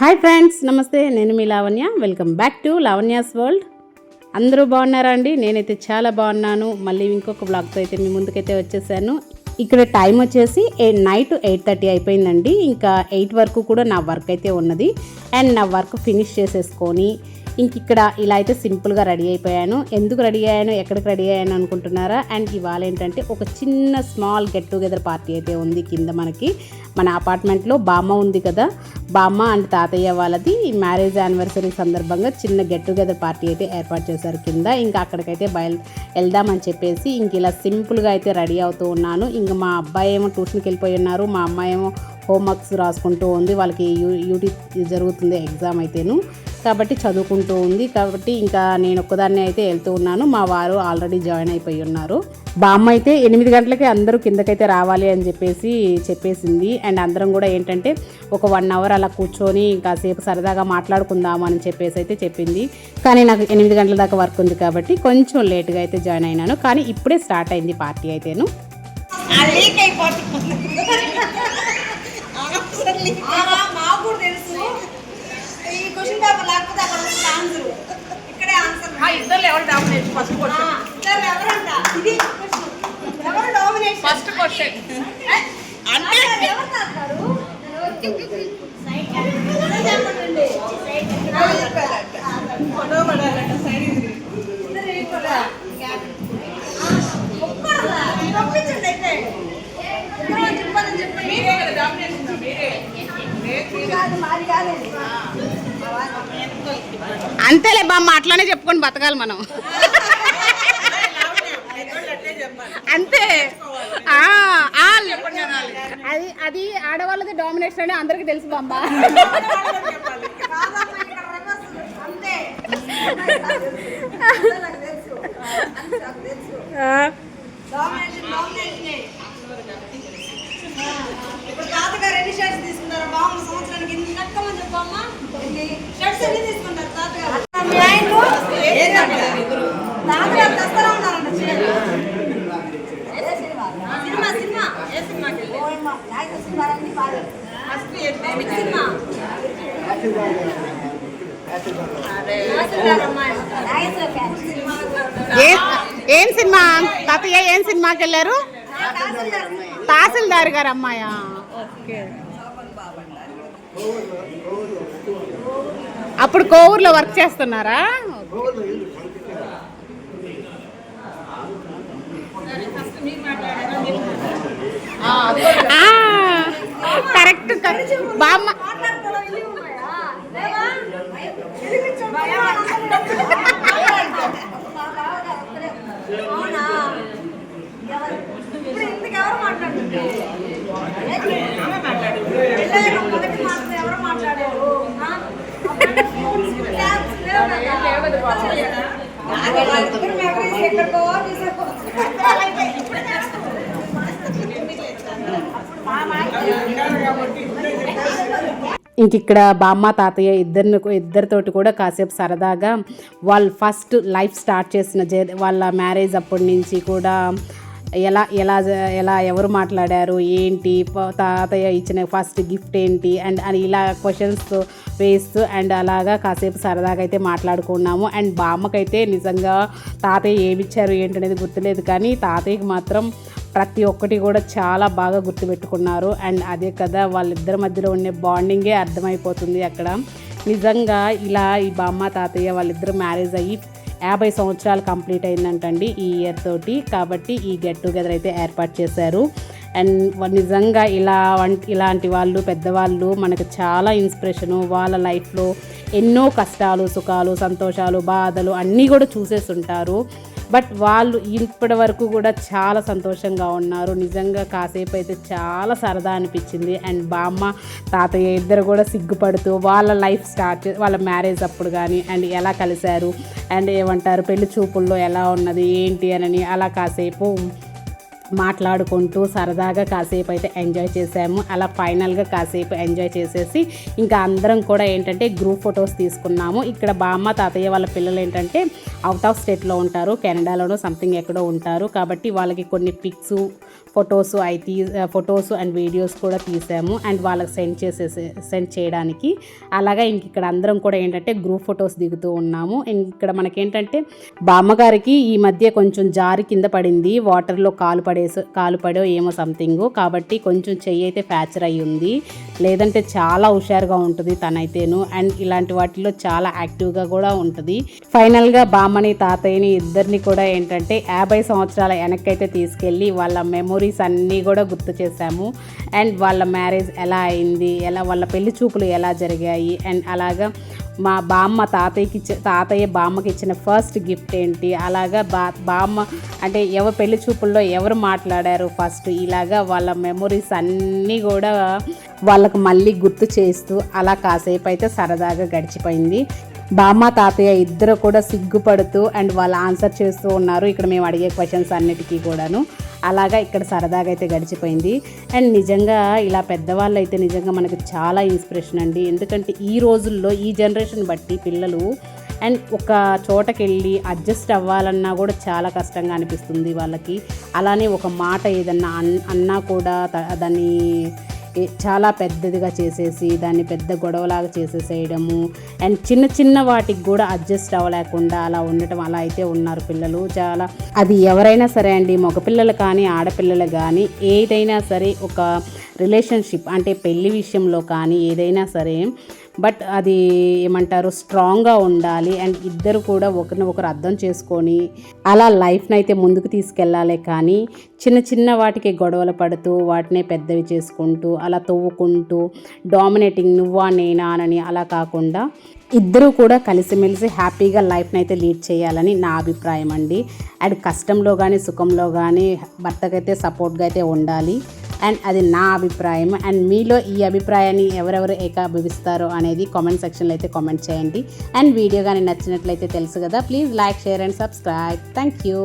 Hi friends నమస్తే నేను మీ Lavanya. Welcome back to Lavanya's world. అందరూ బాగున్నారా అండి? నేనైతే చాలా బాగున్నాను. మళ్ళీ ఇంకొక బ్లాగ్తో అయితే మీ ముందుకైతే వచ్చేసాను. ఇక్కడ టైం వచ్చేసి నైట్ ఎయిట్ థర్టీ అయిపోయిందండి. ఇంకా ఎయిట్ వరకు కూడా నా వర్క్ అయితే ఉన్నది. అండ్ నా వర్క్ ఫినిష్ చేసేసుకొని ఇంక ఇక్కడ ఇలా అయితే సింపుల్గా రెడీ అయిపోయాను. ఎందుకు రెడీ అయ్యాను? ఎక్కడికి రెడీ అయ్యాను అనుకుంటున్నారా? అండ్ ఇవాళ ఏంటంటే ఒక చిన్న స్మాల్ గెట్ టుగెదర్ పార్టీ అయితే ఉంది కింద మనకి. మన అపార్ట్మెంట్లో బామ్మ ఉంది కదా. బామ్మ అండ్ తాతయ్య వాళ్ళది మ్యారేజ్ యానివర్సరీ సందర్భంగా చిన్న గెట్ టుగెదర్ పార్టీ అయితే ఏర్పాటు చేశారు కింద. ఇంకా అక్కడికైతే బయలు వెళ్దామని చెప్పేసి ఇంక ఇలా సింపుల్గా అయితే రెడీ అవుతూ ఉన్నాను. ఇంక మా అబ్బాయి ఏమో ట్యూషన్కి వెళ్ళిపోయి ఉన్నారు. మా అమ్మాయి ఏమో హోంవర్క్స్ రాసుకుంటూ ఉంది. వాళ్ళకి యూ యూటీ జరుగుతుంది ఎగ్జామ్ అయితేను. కాబట్టి చదువుకుంటూ ఉంది. కాబట్టి ఇంకా నేను ఒక్కదాన్ని అయితే వెళ్తూ ఉన్నాను. మా వారు ఆల్రెడీ జాయిన్ అయిపోయి ఉన్నారు. బామ్మ అయితే ఎనిమిది గంటలకి అందరూ కిందకైతే రావాలి అని చెప్పేసి చెప్పేసింది. అండ్ అందరం కూడా ఏంటంటే ఒక వన్ అవర్ అలా కూర్చొని కాసేపు సరదాగా మాట్లాడుకుందాం అని చెప్పేసి అయితే చెప్పింది. కానీ నాకు ఎనిమిది గంటల దాకా వర్క్ ఉంది కాబట్టి కొంచెం లేట్గా అయితే జాయిన్ అయినాను. కానీ ఇప్పుడే స్టార్ట్ అయింది పార్టీ అయితేను. అయిపోతుంది. మాకు కూడా తెలుసు. ఈ క్వశ్చన్ పేపర్ లేకపోతే అక్కడ ఆన్సర్ ఇక్కడే ఆన్సర్ ఆ ఇద్దరు ఎవరు డామినేట్ ఫస్ట్ క్వశ్చన్ ఇద్దరు ఎవరంట? ఇది. ఎవరు డామినేషన్ ఫస్ట్ క్వశ్చన్ అంటే? ఎవరు తాతారు? పంపించండి అయితే. అంతేలే బామ్మ అట్లానే చెప్పుకొని బతకాలి మనం. అంతే. అది అది ఆడవాళ్ళది డామినేషన్ అని అందరికి తెలుసు బామ్మ కాదమ్మా, ఇక్కడ reverse. అంతే నాకు తెలుసు అంతే, నాకు తెలుసు డామినేషన్ డామినేషనే ఆ, ఇప్పుడు తాతగారు ఎన్ని షర్ట్స్ తీసుకున్నారు బామ్మ సంవత్సరానికి ఎన్ని లెక్కమని చెప్పమ్మా ఎన్ని షర్ట్స్ ఎన్ని తీసుకుంటారు తాతగారు మీ ఆయనకు తాతగారు తెస్తారా ఉన్నారంట చీరలు. సినిమా సినిమా ఏ సినిమాకి వెళ్ళి ఫస్ట్ ఏమి సినిమా నాసిర్ అమ్మాయి ఏం సినిమా? తాతయ్య ఏం సినిమాకి వెళ్ళారు? తహసీల్దార్ గారు అమ్మాయా? ఓకే. అప్పుడు కోవూరులో వర్క్ చేస్తున్నారా? ఆ బామ్మ ఎవరు? ఇప్పుడు ఎవరు మాట్లాడారు? ఎక్కడికో ఇంక ఇక్కడ బామ్మ తాతయ్య ఇద్దరిని ఇద్దరితోటి కూడా కాసేపు సరదాగా వాళ్ళు ఫస్ట్ లైఫ్ స్టార్ట్ చేసిన జే వాళ్ళ మ్యారేజ్ అప్పటి నుంచి కూడా ఎలా ఎలా ఎలా ఎవరు మాట్లాడారు ఏంటి తాతయ్య ఇచ్చిన ఫస్ట్ గిఫ్ట్ ఏంటి అండ్ అని ఇలా క్వశ్చన్స్ వేస్తూ అండ్ అలాగా కాసేపు సరదాగా అయితే మాట్లాడుకున్నాము. అండ్ బామ్మకైతే నిజంగా తాతయ్య ఏమి ఇచ్చారు ఏంటనేది గుర్తులేదు కానీ తాతయ్యకి మాత్రం ప్రతి ఒక్కటి కూడా చాలా బాగా గుర్తుపెట్టుకున్నారు. అండ్ అదే కదా వాళ్ళిద్దరి మధ్యలో ఉండే బాండింగే అర్థమైపోతుంది అక్కడ. నిజంగా ఇలా ఈ బామ్మ తాతయ్య వాళ్ళిద్దరు మ్యారేజ్ అయ్యి యాభై సంవత్సరాలు కంప్లీట్ అయిందంటండి ఈ ఇయర్ తోటి. కాబట్టి ఈ గెట్ టుగెదర్ అయితే ఏర్పాటు చేశారు. అండ్ నిజంగా ఇలా ఇలాంటి వాళ్ళు పెద్దవాళ్ళు మనకు చాలా ఇన్స్పిరేషను వాళ్ళ లైఫ్లో ఎన్నో కష్టాలు సుఖాలు సంతోషాలు బాధలు అన్నీ కూడా చూసేసి ఉంటారు బట్ వాళ్ళు ఇప్పటి వరకు కూడా చాలా సంతోషంగా ఉన్నారు. నిజంగా కాసేపు అయితే చాలా సరదా అనిపించింది. అండ్ బామ్మ తాతయ్య ఇద్దరు కూడా సిగ్గుపడుతూ వాళ్ళ లైఫ్ స్టార్ట్ వాళ్ళ మ్యారేజ్ అప్పుడు కానీ అండ్ ఎలా కలిశారు అండ్ ఏమంటారు పెళ్ళి చూపుల్లో ఎలా ఉన్నది ఏంటి అని అలా కాసేపు మాట్లాడుకుంటూ సరదాగా కాసేపు అయితే ఎంజాయ్ చేసాము అలా ఫైనల్గా కాసేపు ఎంజాయ్ చేసేసి ఇంకా అందరం కూడా ఏంటంటే గ్రూప్ ఫొటోస్ తీసుకున్నాము. ఇక్కడ బామ్మ తాతయ్య వాళ్ళ పిల్లలు ఏంటంటే అవుట్ ఆఫ్ స్టేట్లో ఉంటారు. కెనడాలోనో సంథింగ్ ఎక్కడో ఉంటారు. కాబట్టి వాళ్ళకి కొన్ని పిక్స్ ఫొటోస్ అవి తీ ఫొటోస్ అండ్ వీడియోస్ కూడా తీసాము. అండ్ వాళ్ళకి సెండ్ చేసేసి సెండ్ చేయడానికి. అలాగా ఇంక ఇక్కడ అందరం కూడా ఏంటంటే గ్రూప్ ఫొటోస్ దిగుతూ ఉన్నాము. ఇక్కడ మనకేంటంటే బామ్మగారికి ఈ మధ్య కొంచెం జారి కింద పడింది. వాటర్లో కాలు పడి పడేసి కాలు పడో ఏమో సంథింగ్ కాబట్టి కొంచెం చెయ్యి అయితే ఫ్రాక్చర్ అయ్యి ఉంది. లేదంటే చాలా హుషారుగా ఉంటుంది తనైతేను. అండ్ ఇలాంటి వాటిలో చాలా యాక్టివ్గా కూడా ఉంటుంది. ఫైనల్గా బామ్మని తాతయ్యని ఇద్దరిని కూడా ఏంటంటే యాభై సంవత్సరాల వెనక్కైతే తీసుకెళ్ళి వాళ్ళ మెమొరీస్ అన్నీ కూడా గుర్తు చేశాము. అండ్ వాళ్ళ మ్యారేజ్ ఎలా అయింది? ఎలా వాళ్ళ పెళ్ళి చూపులు ఎలా జరిగాయి? అండ్ అలాగా మా బామ్మ తాతయ్యకి తాతయ్య బామ్మకి ఇచ్చిన ఫస్ట్ గిఫ్ట్ ఏంటి? అలాగా బా బామ్మ అంటే ఎవరు పెళ్ళి చూపుల్లో ఎవరు మాట్లాడారు ఫస్ట్ ఇలాగా వాళ్ళ మెమొరీస్ అన్నీ కూడా వాళ్ళకు మళ్ళీ గుర్తు చేస్తూ అలా కాసేపు అయితే సరదాగా గడిచిపోయింది. బామ్మ తాతయ్య ఇద్దరు కూడా సిగ్గుపడుతూ అండ్ వాళ్ళు ఆన్సర్ చేస్తూ ఉన్నారు. ఇక్కడ మేము అడిగే క్వశ్చన్స్ అన్నిటికీ కూడాను. అలాగా ఇక్కడ సరదాగా అయితే గడిచిపోయింది. అండ్ నిజంగా ఇలా పెద్దవాళ్ళు అయితే నిజంగా మనకు చాలా ఇన్స్పిరేషన్ అండి. ఎందుకంటే ఈ రోజుల్లో ఈ జనరేషన్ బట్టి పిల్లలు అండ్ ఒక చోటకి వెళ్ళి అడ్జస్ట్ అవ్వాలన్నా కూడా చాలా కష్టంగా అనిపిస్తుంది వాళ్ళకి. అలానే ఒక మాట ఏదన్నా అన్ అన్నా కూడా దాన్ని చాలా పెద్దదిగా చేసేసి దాన్ని పెద్ద గొడవలాగా చేసేసేయడము. అండ్ చిన్న చిన్న వాటికి కూడా అడ్జస్ట్ అవ్వలేకుండా అలా ఉండటం అలా అయితే ఉన్నారు పిల్లలు. చాలా అది ఎవరైనా సరే అండి మగపిల్లలు కానీ ఆడపిల్లలు కానీ ఏదైనా సరే ఒక రిలేషన్షిప్ అంటే పెళ్ళి విషయంలో కానీ ఏదైనా సరే బట్ అది ఏమంటారు స్ట్రాంగ్గా ఉండాలి. అండ్ ఇద్దరు కూడా ఒకరిని ఒకరు అర్థం చేసుకొని అలా లైఫ్ని అయితే ముందుకు తీసుకెళ్ళాలి కానీ చిన్న చిన్న వాటికి గొడవలు పడుతూ వాటినే పెద్దవి చేసుకుంటూ అలా తవ్వుకుంటూ డామినేటింగ్ నువ్వా నేనా అని అలా కాకుండా ఇద్దరూ కూడా కలిసిమెలిసి హ్యాపీగా లైఫ్ని అయితే లీడ్ చేయాలని నా అభిప్రాయం అండి. అండ్ కష్టంలో కానీ సుఖంలో కానీ భర్తకైతే సపోర్ట్గా అయితే ఉండాలి. అండ్ అది నా అభిప్రాయం అండ్ మీలో ఈ అభిప్రాయాన్ని ఎవరెవరు ఏకాభివిస్తారో అనేది కామెంట్ సెక్షన్లో అయితే కామెంట్ చేయండి. అండ్ వీడియో కానీ నచ్చినట్లయితే తెలుసు కదా. Please like share and subscribe thank you